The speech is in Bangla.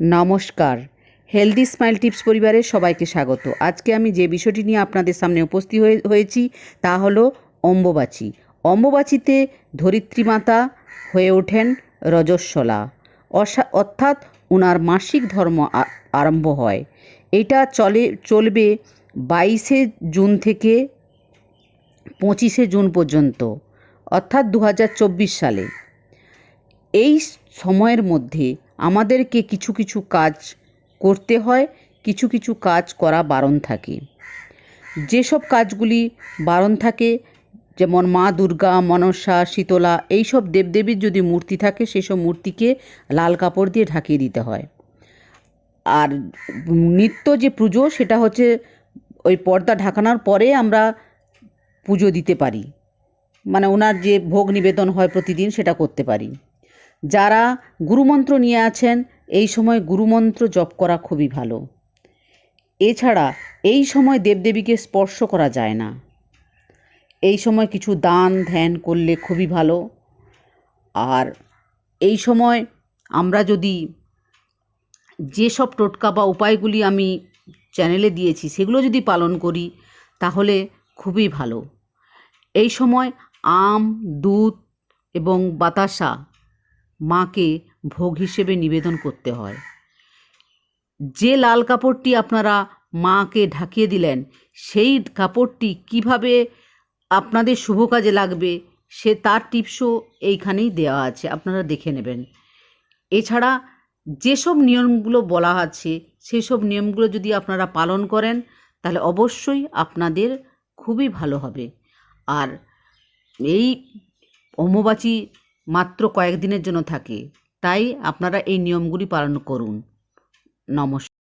নমস্কার। হেলদি স্মাইল টিপস পরিবারের সবাইকে স্বাগত। আজকে আমি যে বিষয়টি নিয়ে আপনাদের সামনে উপস্থিত হয়ে, হয়েছি তা হলো অম্বুবাচী। অম্বুবাচীতে ধরিত্রী মাতা হয়ে ওঠেন রজস্বলা। অর্থাৎ ওনার মাসিক ধর্ম আরম্ভ হয়। এটা চলে, চলবে বাইশে জুন থেকে পঁচিশে জুন পর্যন্ত, অর্থাৎ দু হাজার চব্বিশ সালে। এই সময়ের মধ্যে আমাদেরকে কিছু কিছু কাজ করতে হয়, কিছু কিছু কাজ করা বারণ থাকে। যেসব কাজগুলি বারণ থাকে, যেমন মা দুর্গা, মনসা, শীতলা, এইসব দেবদেবীর যদি মূর্তি থাকে, সেসব মূর্তিকে লাল কাপড় দিয়ে ঢাকিয়ে দিতে হয়। আর নিত্য যে পুজো, সেটা হচ্ছে ওই পর্দা ঢাকানোর পরে আমরা পুজো দিতে পারি। মানে ওনার যে ভোগ নিবেদন হয় প্রতিদিন, সেটা করতে পারি। যারা গুরুমন্ত্র নিয়ে আছেন, এই সময় গুরুমন্ত্র জপ করা খুবই ভালো। এছাড়া এই সময় দেবদেবীকে স্পর্শ করা যায় না। এই সময় কিছু দান ধ্যান করলে খুবই ভালো। আর এই সময় আমরা যদি যেসব টোটকা বা উপায়গুলি আমি চ্যানেলে দিয়েছি, সেগুলো যদি পালন করি, তাহলে খুবই ভালো। এই সময় আম, দুধ এবং বাতাসা মাকে ভোগ হিসেবে নিবেদন করতে হয়। যে লাল কাপড়টি আপনারা মাকে ঢাকিয়ে দিলেন, সেই কাপড়টি কীভাবে আপনাদের শুভ কাজে লাগবে, সে তার টিপসও এইখানেই দেওয়া আছে, আপনারা দেখে নেবেন। এছাড়া যেসব নিয়মগুলো বলা আছে, সেসব নিয়মগুলো যদি আপনারা পালন করেন, তাহলে অবশ্যই আপনাদের খুবই ভালো হবে। আর এই অম্বুবাচী মাত্র কয়েকদিনের জন্য থাকে। তাই আপনারা এই নিয়মগুলি পালন করুন। নমস্কার।